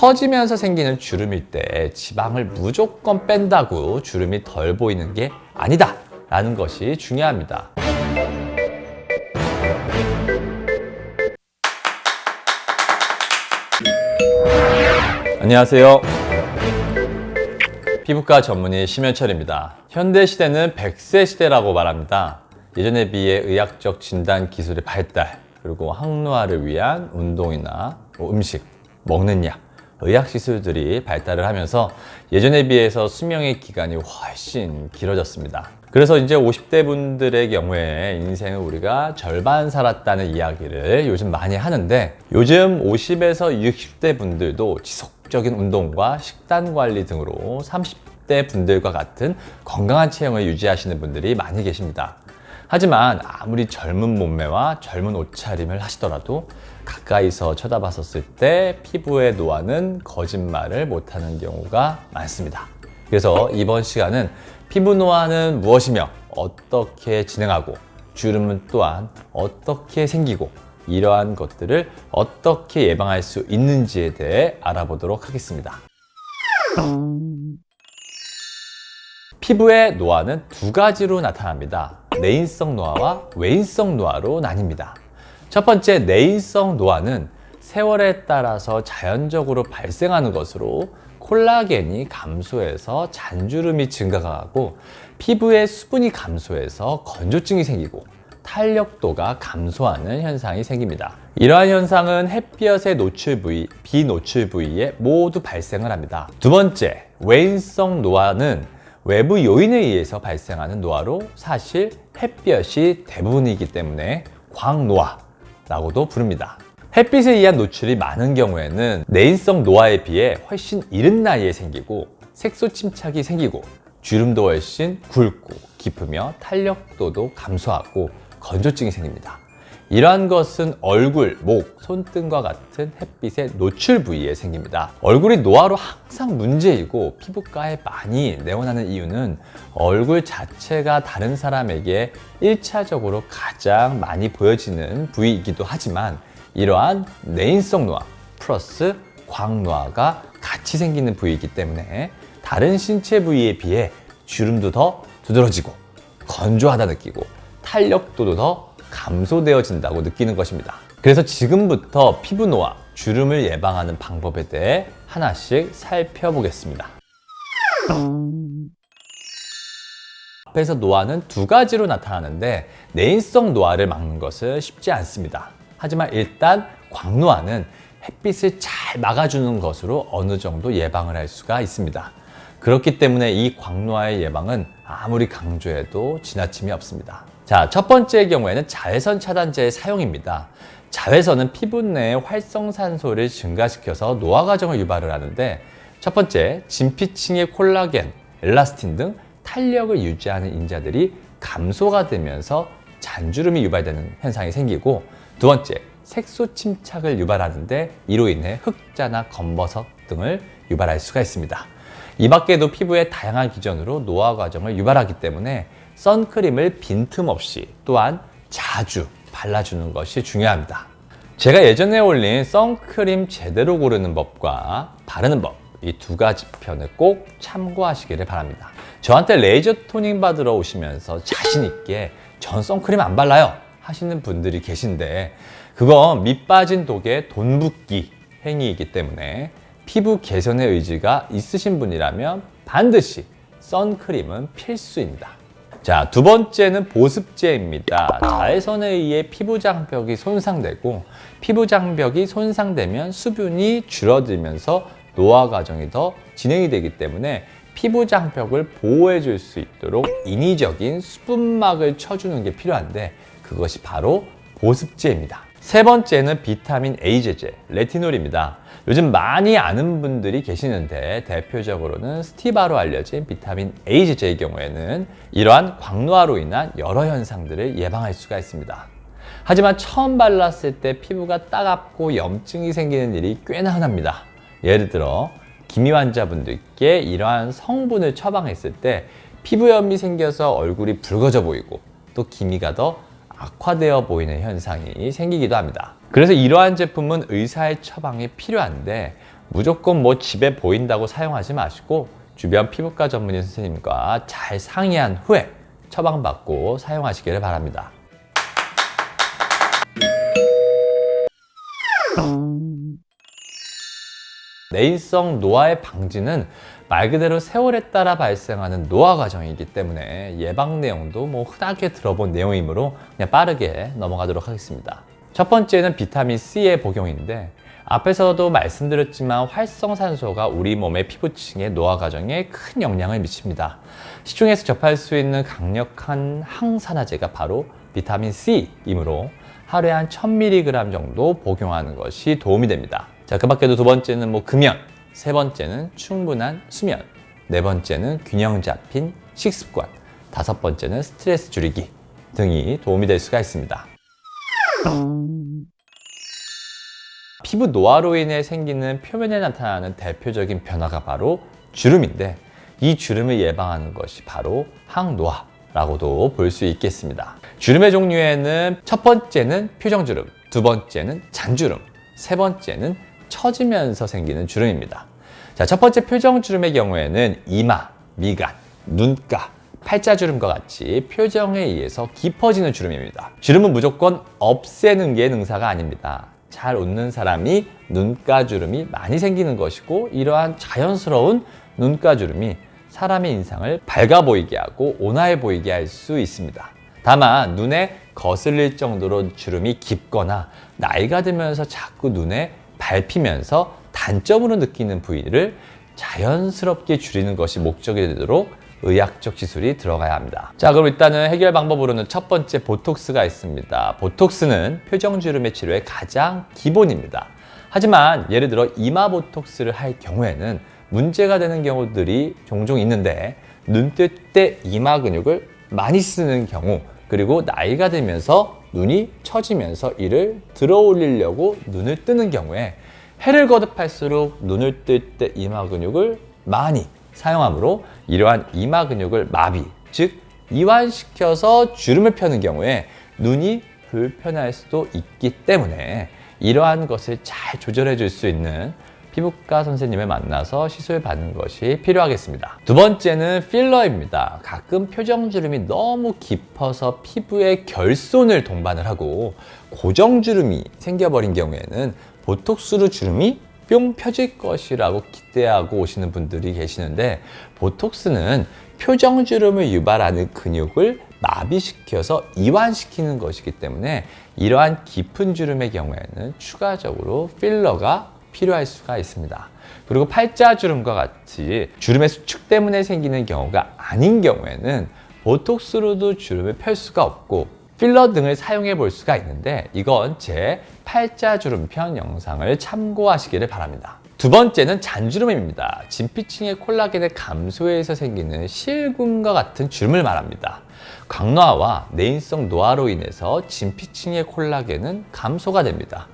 처지면서 생기는 주름일 때 지방을 무조건 뺀다고 주름이 덜 보이는 게 아니다 라는 것이 중요합니다. 안녕하세요. 피부과 전문의 심현철입니다. 현대 시대는 100세 시대라고 말합니다. 예전에 비해 의학적 진단 기술의 발달, 그리고 항노화를 위한 운동이나 뭐 음식, 먹는 약, 의학 시술들이 발달을 하면서 예전에 비해서 수명의 기간이 훨씬 길어졌습니다. 그래서 이제 50대 분들의 경우에 인생을 우리가 절반 살았다는 이야기를 요즘 많이 하는데 요즘 50에서 60대 분들도 지속적인 운동과 식단 관리 등으로 30대 분들과 같은 건강한 체형을 유지하시는 분들이 많이 계십니다. 하지만 아무리 젊은 몸매와 젊은 옷차림을 하시더라도 가까이서 쳐다봤었을 때 피부의 노화는 거짓말을 못하는 경우가 많습니다. 그래서 이번 시간은 피부 노화는 무엇이며 어떻게 진행하고 주름은 또한 어떻게 생기고 이러한 것들을 어떻게 예방할 수 있는지에 대해 알아보도록 하겠습니다. 피부의 노화는 두 가지로 나타납니다. 내인성 노화와 외인성 노화로 나뉩니다. 첫 번째 내인성 노화는 세월에 따라서 자연적으로 발생하는 것으로 콜라겐이 감소해서 잔주름이 증가하고 피부의 수분이 감소해서 건조증이 생기고 탄력도가 감소하는 현상이 생깁니다. 이러한 현상은 햇볕의 노출 부위, 비노출 부위에 모두 발생을 합니다. 두 번째, 외인성 노화는 외부 요인에 의해서 발생하는 노화로 사실 햇볕이 대부분이기 때문에 광노화라고도 부릅니다. 햇빛에 의한 노출이 많은 경우에는 내인성 노화에 비해 훨씬 이른 나이에 생기고 색소 침착이 생기고 주름도 훨씬 굵고 깊으며 탄력도도 감소하고 건조증이 생깁니다. 이러한 것은 얼굴, 목, 손등과 같은 햇빛의 노출 부위에 생깁니다. 얼굴이 노화로 항상 문제이고 피부과에 많이 내원하는 이유는 얼굴 자체가 다른 사람에게 1차적으로 가장 많이 보여지는 부위이기도 하지만 이러한 내인성 노화 플러스 광노화가 같이 생기는 부위이기 때문에 다른 신체 부위에 비해 주름도 더 두드러지고 건조하다 느끼고 탄력도도 더 감소되어진다고 느끼는 것입니다. 그래서 지금부터 피부 노화, 주름을 예방하는 방법에 대해 하나씩 살펴보겠습니다. 앞에서 노화는 두 가지로 나타나는데 내인성 노화를 막는 것은 쉽지 않습니다. 하지만 일단 광노화는 햇빛을 잘 막아주는 것으로 어느 정도 예방을 할 수가 있습니다. 그렇기 때문에 이 광노화의 예방은 아무리 강조해도 지나침이 없습니다. 자, 첫 번째의 경우에는 자외선 차단제의 사용입니다. 자외선은 피부 내의 활성산소를 증가시켜서 노화 과정을 유발을 하는데 첫 번째, 진피층의 콜라겐, 엘라스틴 등 탄력을 유지하는 인자들이 감소가 되면서 잔주름이 유발되는 현상이 생기고 두 번째, 색소 침착을 유발하는데 이로 인해 흑자나 검버섯 등을 유발할 수가 있습니다. 이 밖에도 피부의 다양한 기전으로 노화 과정을 유발하기 때문에 선크림을 빈틈없이 또한 자주 발라주는 것이 중요합니다. 제가 예전에 올린 선크림 제대로 고르는 법과 바르는 법, 이 두 가지 편을 꼭 참고하시기를 바랍니다. 저한테 레이저 토닝 받으러 오시면서 자신있게 전 선크림 안 발라요 하시는 분들이 계신데 그건 밑 빠진 독의 돈 붓기 행위이기 때문에 피부 개선의 의지가 있으신 분이라면 반드시 선크림은 필수입니다. 자, 두 번째는 보습제입니다. 자외선에 의해 피부 장벽이 손상되고 피부 장벽이 손상되면 수분이 줄어들면서 노화 과정이 더 진행이 되기 때문에 피부 장벽을 보호해 줄 수 있도록 인위적인 수분막을 쳐주는 게 필요한데 그것이 바로 보습제입니다. 세 번째는 비타민 A 제제, 레티놀입니다. 요즘 많이 아는 분들이 계시는데 대표적으로는 스티바로 알려진 비타민 A 제제의 경우에는 이러한 광노화로 인한 여러 현상들을 예방할 수가 있습니다. 하지만 처음 발랐을 때 피부가 따갑고 염증이 생기는 일이 꽤나 흔합니다. 예를 들어 기미 환자분들께 이러한 성분을 처방했을 때 피부염이 생겨서 얼굴이 붉어져 보이고 또 기미가 더 악화되어 보이는 현상이 생기기도 합니다. 그래서 이러한 제품은 의사의 처방이 필요한데 무조건 뭐 집에 보인다고 사용하지 마시고 주변 피부과 전문의 선생님과 잘 상의한 후에 처방받고 사용하시기를 바랍니다. 내인성 노화의 방지는 말 그대로 세월에 따라 발생하는 노화 과정이기 때문에 예방 내용도 뭐 흔하게 들어본 내용이므로 그냥 빠르게 넘어가도록 하겠습니다. 첫 번째는 비타민 C의 복용인데 앞에서도 말씀드렸지만 활성산소가 우리 몸의 피부층의 노화 과정에 큰 영향을 미칩니다. 시중에서 접할 수 있는 강력한 항산화제가 바로 비타민 C이므로 하루에 한 1000mg 정도 복용하는 것이 도움이 됩니다. 자, 그 밖에도 두 번째는 뭐 금연, 세 번째는 충분한 수면, 네 번째는 균형 잡힌 식습관, 다섯 번째는 스트레스 줄이기 등이 도움이 될 수가 있습니다. 피부 노화로 인해 생기는 표면에 나타나는 대표적인 변화가 바로 주름인데 이 주름을 예방하는 것이 바로 항노화 라고도 볼 수 있겠습니다. 주름의 종류에는 첫 번째는 표정주름, 두 번째는 잔주름, 세 번째는 처지면서 생기는 주름입니다. 자, 첫 번째 표정 주름의 경우에는 이마, 미간, 눈가, 팔자주름과 같이 표정에 의해서 깊어지는 주름입니다. 주름은 무조건 없애는 게 능사가 아닙니다. 잘 웃는 사람이 눈가주름이 많이 생기는 것이고 이러한 자연스러운 눈가주름이 사람의 인상을 밝아 보이게 하고 온화해 보이게 할 수 있습니다. 다만 눈에 거슬릴 정도로 주름이 깊거나 나이가 들면서 자꾸 눈에 밟히면서 단점으로 느끼는 부위를 자연스럽게 줄이는 것이 목적이 되도록 의학적 기술이 들어가야 합니다. 자, 그럼 일단은 해결 방법으로는 첫 번째 보톡스가 있습니다. 보톡스는 표정주름의 치료의 가장 기본입니다. 하지만 예를 들어 이마 보톡스를 할 경우에는 문제가 되는 경우들이 종종 있는데 눈뜰 때 이마 근육을 많이 쓰는 경우 그리고 나이가 들면서 눈이 처지면서 이를 들어 올리려고 눈을 뜨는 경우에 해를 거듭할수록 눈을 뜰 때 이마 근육을 많이 사용하므로 이러한 이마 근육을 마비, 즉 이완시켜서 주름을 펴는 경우에 눈이 불편할 수도 있기 때문에 이러한 것을 잘 조절해 줄 수 있는 피부과 선생님을 만나서 시술 받는 것이 필요하겠습니다. 두 번째는 필러입니다. 가끔 표정주름이 너무 깊어서 피부에 결손을 동반을 하고 고정주름이 생겨버린 경우에는 보톡스로 주름이 뿅 펴질 것이라고 기대하고 오시는 분들이 계시는데 보톡스는 표정주름을 유발하는 근육을 마비시켜서 이완시키는 것이기 때문에 이러한 깊은 주름의 경우에는 추가적으로 필러가 필요할 수가 있습니다. 그리고 팔자주름과 같이 주름의 수축 때문에 생기는 경우가 아닌 경우에는 보톡스로도 주름을 펼 수가 없고 필러 등을 사용해 볼 수가 있는데 이건 제 팔자주름 편 영상을 참고하시기를 바랍니다. 두 번째는 잔주름입니다. 진피층의 콜라겐의 감소에서 생기는 실금과 같은 주름을 말합니다. 강노화와 내인성 노화로 인해서 진피층의 콜라겐은 감소가 됩니다.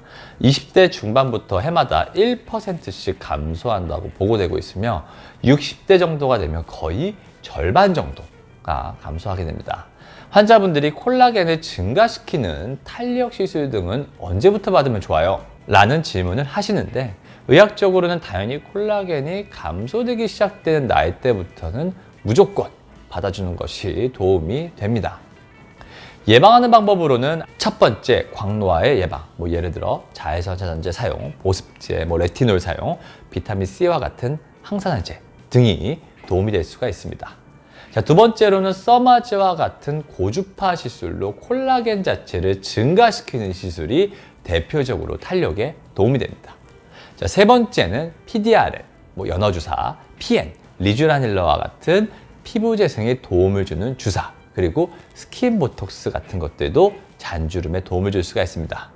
20대 중반부터 해마다 1%씩 감소한다고 보고되고 있으며 60대 정도가 되면 거의 절반 정도가 감소하게 됩니다. 환자분들이 콜라겐을 증가시키는 탄력 시술 등은 언제부터 받으면 좋아요? 라는 질문을 하시는데 의학적으로는 당연히 콜라겐이 감소되기 시작되는 나이 때부터는 무조건 받아주는 것이 도움이 됩니다. 예방하는 방법으로는 첫 번째 광노화의 예방, 뭐 예를 들어 자외선 차단제 사용, 보습제, 뭐 레티놀 사용, 비타민 C와 같은 항산화제 등이 도움이 될 수가 있습니다. 자, 두 번째로는 써마즈와 같은 고주파 시술로 콜라겐 자체를 증가시키는 시술이 대표적으로 탄력에 도움이 됩니다. 자, 세 번째는 PDRN, 뭐 연어주사, PN, 리쥬라닐러와 같은 피부 재생에 도움을 주는 주사, 그리고 스킨 보톡스 같은 것들도 잔주름에 도움을 줄 수가 있습니다.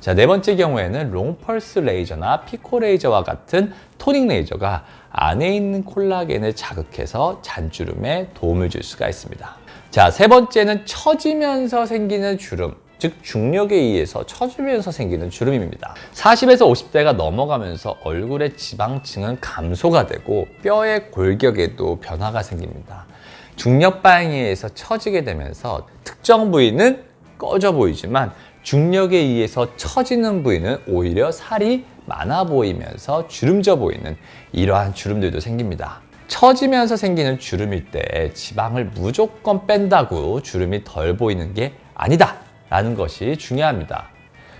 자, 네 번째 경우에는 롱펄스 레이저나 피코 레이저와 같은 토닝 레이저가 안에 있는 콜라겐을 자극해서 잔주름에 도움을 줄 수가 있습니다. 자, 세 번째는 처지면서 생기는 주름. 즉 중력에 의해서 처지면서 생기는 주름입니다. 40에서 50대가 넘어가면서 얼굴의 지방층은 감소가 되고 뼈의 골격에도 변화가 생깁니다. 중력 반응에 의해서 처지게 되면서 특정 부위는 꺼져 보이지만 중력에 의해서 처지는 부위는 오히려 살이 많아 보이면서 주름져 보이는 이러한 주름들도 생깁니다. 처지면서 생기는 주름일 때 지방을 무조건 뺀다고 주름이 덜 보이는 게 아니다 라는 것이 중요합니다.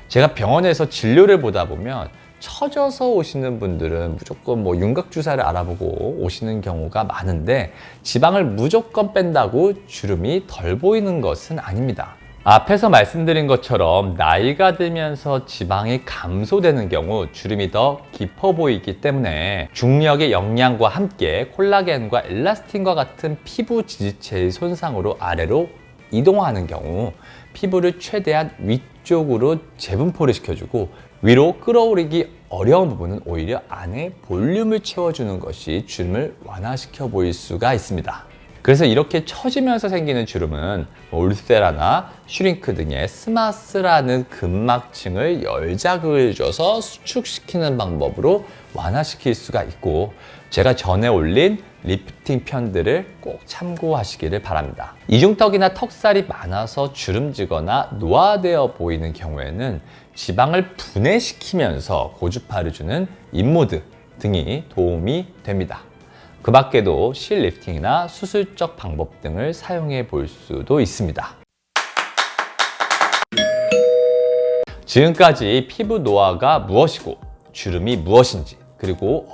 제가 병원에서 진료를 보다 보면 처져서 오시는 분들은 무조건 뭐 윤곽 주사를 알아보고 오시는 경우가 많은데 지방을 무조건 뺀다고 주름이 덜 보이는 것은 아닙니다. 앞에서 말씀드린 것처럼 나이가 들면서 지방이 감소되는 경우 주름이 더 깊어 보이기 때문에 중력의 영향과 함께 콜라겐과 엘라스틴과 같은 피부 지지체의 손상으로 아래로 이동하는 경우 피부를 최대한 위 쪽으로 재분포를 시켜주고 위로 끌어올리기 어려운 부분은 오히려 안에 볼륨을 채워주는 것이 주름을 완화시켜 보일 수가 있습니다. 그래서 이렇게 처지면서 생기는 주름은 뭐 울세라나 슈링크 등의 스마스라는 근막층을 열자극을 줘서 수축시키는 방법으로 완화시킬 수가 있고 제가 전에 올린 리프팅 편들을 꼭 참고하시기를 바랍니다. 이중턱이나 턱살이 많아서 주름지거나 노화되어 보이는 경우에는 지방을 분해시키면서 고주파를 주는 인모드 등이 도움이 됩니다. 그 밖에도 실 리프팅이나 수술적 방법 등을 사용해 볼 수도 있습니다. 지금까지 피부 노화가 무엇이고 주름이 무엇인지 그리고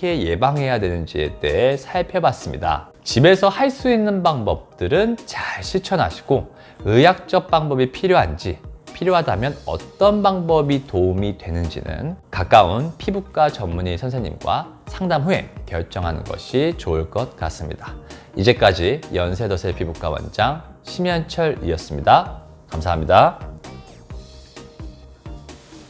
어떻게 예방해야 되는지에 대해 살펴봤습니다. 집에서 할 수 있는 방법들은 잘 실천하시고 의학적 방법이 필요한지 필요하다면 어떤 방법이 도움이 되는지는 가까운 피부과 전문의 선생님과 상담 후에 결정하는 것이 좋을 것 같습니다. 이제까지 연세더세 피부과 원장 심현철이었습니다. 감사합니다.